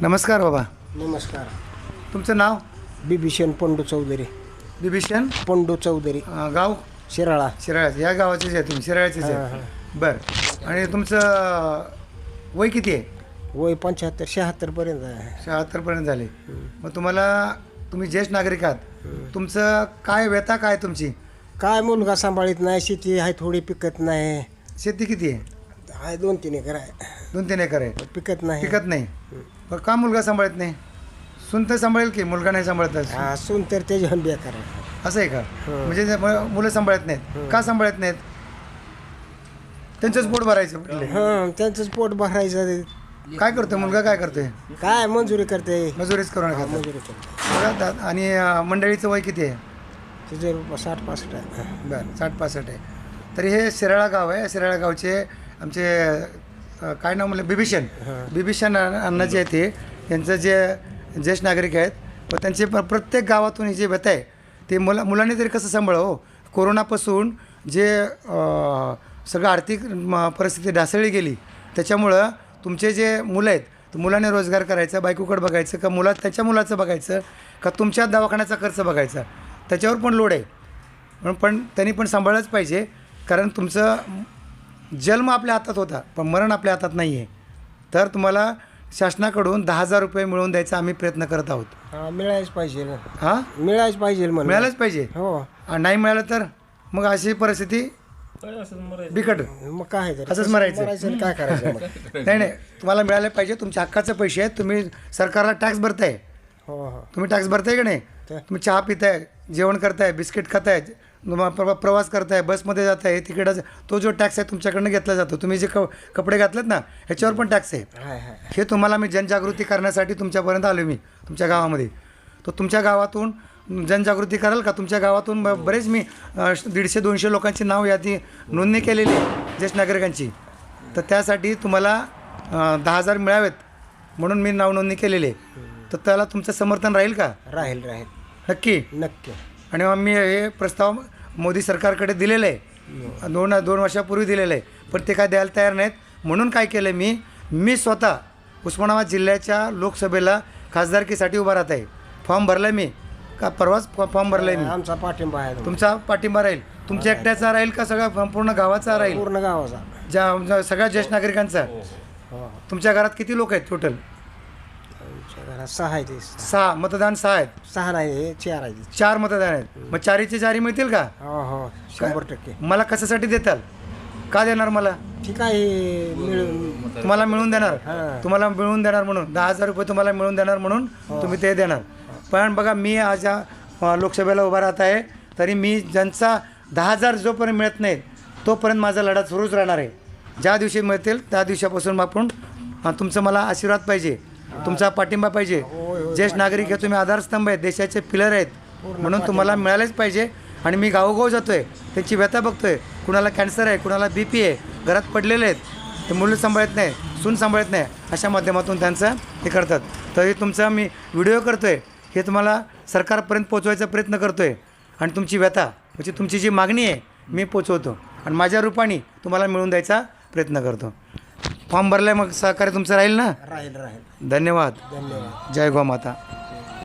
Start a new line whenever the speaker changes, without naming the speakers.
नमस्कार बाबा.
नमस्कार.
तुमचं नाव?
बिभीषण पंडू चौधरी.
बिभीषण?
पंडू चौधरी.
अं, गाव?
शिराळा.
शिराळ्याचं या गावाचेच आहे तुम्ही शिराळ्याचेच
हां,
आहे बरं. आणि तुमचं वय किती आहे?
वय पंच्याहत्तर शहात्तर पर्यंत आहे.
शहात्तरपर्यंत झाले. मग तुम्हाला तुम्ही ज्येष्ठ नागरिक आहात. तुमचं काय व्यथा काय तुमची?
काय मुलगा सांभाळीत नाही शेती आहे थोडी पिकत नाही.
शेती किती आहे?
आहे दोन तीन एकर आहे.
दोन तीन एकर आहे.
पिकत नाही.
पिकत नाही. मग का मुलगा सांभाळत नाही? सून तर सांभाळेल की मुलगा नाही सांभाळत?
हा सून तर त्याच्या बेकार आहे.
असं आहे का?
हो.
म्हणजे ते म- मुलं सांभाळत नाहीत. का सांभाळत नाहीत? त्यांचंच पोट भरायचं. म्हटले.
हां त्यांचंच पोट भरायचं
काय करतोय मुलगा? काय करतोय?
काय मंजुरी करते.
मजुरीच करून खातो
मंजुरी करते.
बघा दा- आणि अं, मंडळीचं वय किती आहे?
तिचं साठ पासष्ट आहे.
बरं साठ पासष्ट आहे. तर हे शिराळा गाव आहे. शिराळा गावचे आमचे अं, काय नाव म्हणलं? बिभीषण. बिभीषण अण्णा जे आहे ते यांचं जे ज्येष्ठ नागरिक आहेत व त्यांचे प- प्रत्येक गावातून हे जे व्यथ आहे ते मुला मुलांनी तरी कसं सांभाळं हो? कोरोनापासून जे अं, सगळं आर्थिक म- परिस्थिती ढासळली गेली त्याच्यामुळं तुमचे जे मुलं आहेत तर मुलाने रोजगार करायचा बायकोकडे बघायचं का मुला त्याच्या मुलाचं बघायचं का तुमच्या दवाखान्याचा खर्च बघायचा? त्याच्यावर पण लोड आहे. पण पण त्यांनी पण सांभाळलंच पाहिजे कारण तुमचं जन्म आपल्या हातात होता पण मरण आपल्या हातात नाही आहे तर तुम्हाला शासनाकडून दहा हजार रुपये मिळवून द्यायचा आम्ही प्रयत्न करत आहोत.
हा मिळायच पाहिजे ना.
हां?
मिळायच पाहिजे म्हणून
मिळालंच पाहिजे?
हो.
आणि नाही मिळालं तर मग अशी परिस्थिती बिकट.
मग काय तर.
असंच मरायचं.
आणि काय करायचं मग?
नाही नाही. तुम्हाला मिळाले पाहिजे तुमच्या हक्काचे पैसे आहेत तुम्ही सरकारला टॅक्स भरताय.
हो हो.
तुम्ही टॅक्स भरताय का नाही. तुम्ही चहा पिताय जेवण करताय बिस्किट खाताय प्र- प्रवास करताय बसमध्ये जाताय तिकीटाचा तो जो टॅक्स आहे तुमच्याकडनं घेतला जातो. तुम्ही जे क कपडे घातलेत ना ह्याच्यावर पण टॅक्स आहे. हे तुम्हाला मी जनजागृती करण्यासाठी तुमच्यापर्यंत आलो मी तुमच्या गावामध्ये. तर तुमच्या गावातून जनजागृती कराल का? तुमच्या गावातून ब- बरेच मी दीडशे दोनशे लोकांची नाव यादी नोंदणी केलेली आहे ज्येष्ठ नागरिकांची. तर त्यासाठी तुम्हाला दहा हजार मिळावेत म्हणून मी नाव नोंदणी केलेली आहे. तर त्याला तुमचं समर्थन राहील का?
राहील राहील.
नक्की?
नक्की.
आणि मग मी हे प्रस्ताव मोदी सरकारकडे दिलेलं. आहे दोन दोन वर्षापूर्वी दिलेलं. आहे पण ते काय द्यायला तयार नाहीत. म्हणून काय केलं मी? मी स्वतः उस्मानाबाद जिल्ह्याच्या लोकसभेला खासदारकीसाठी उभा राहत आहे. फॉर्म भरला आहे मी. का परवाच फॉर्म भरला आहे मी.
आमचा पाठिंबा आहे.
तुमचा पाठिंबा राहील. तुमच्या एकट्याचा राहील का सगळा संपूर्ण गावाचा राहील?
पूर्ण गावाचा.
ज्या सगळ्या ज्येष्ठ नागरिकांचा.
हो.
तुमच्या घरात किती लोक आहेत टोटल
आमच्या घरात सहा आहे ते
सहा. मतदान सहा आहेत?
सहा नाही हे चार आहे ते.
चार मतदान आहेत. मग चारीचे चारी मिळतील का?
हो हो. शंभर टक्के.
मला कशासाठी देताल? का देणार मला?
ठीक आहे मिळून.
तुम्हाला मिळून देणार?
हां.
तुम्हाला मिळवून देणार म्हणून. दहा हजार रुपये तुम्हाला मिळवून देणार म्हणून तुम्ही ते देणार. पण बघा मी आज या, लोकसभेला उभा राहत आहे तरी मी ज्यांचा दहा हजार जोपर्यंत मिळत नाहीत तोपर्यंत माझा लढा सुरूच राहणार आहे. ज्या दिवशी मिळतील त्या दिवसापासून आपण तुमचं मला आशीर्वाद पाहिजे. तुमचा पाठिंबा पाहिजे. ज्येष्ठ नागरिक हे तुम्ही आधारस्तंभ आहेत देशाचे पिलर आहेत. म्हणून तुम्हाला मिळालेच पाहिजे. आणि मी गावोगाव जातोय त्यांची व्यथा बघतोय. कुणाला कॅन्सर आहे कुणाला बी पी आहे घरात पडलेले आहेत ते मुलं सांभाळत नाही सून सांभाळत नाही अशा माध्यमातून त्यांचं हे करतात. तर हे तुमचा मी व्हिडिओ करतोय हे तुम्हाला सरकारपर्यंत पोचवायचा प्रयत्न करतोय. आणि तुमची व्यथा म्हणजे तुमची जी मागणी आहे मी पोचवतो आणि माझ्या रूपाने तुम्हाला मिळवून द्यायचा प्रयत्न करतो. फॉर्म भरलाय मग सहकार्य तुमचं राहील ना?
राहील राहील.
धन्यवाद.
धन्यवाद.
जय गो माता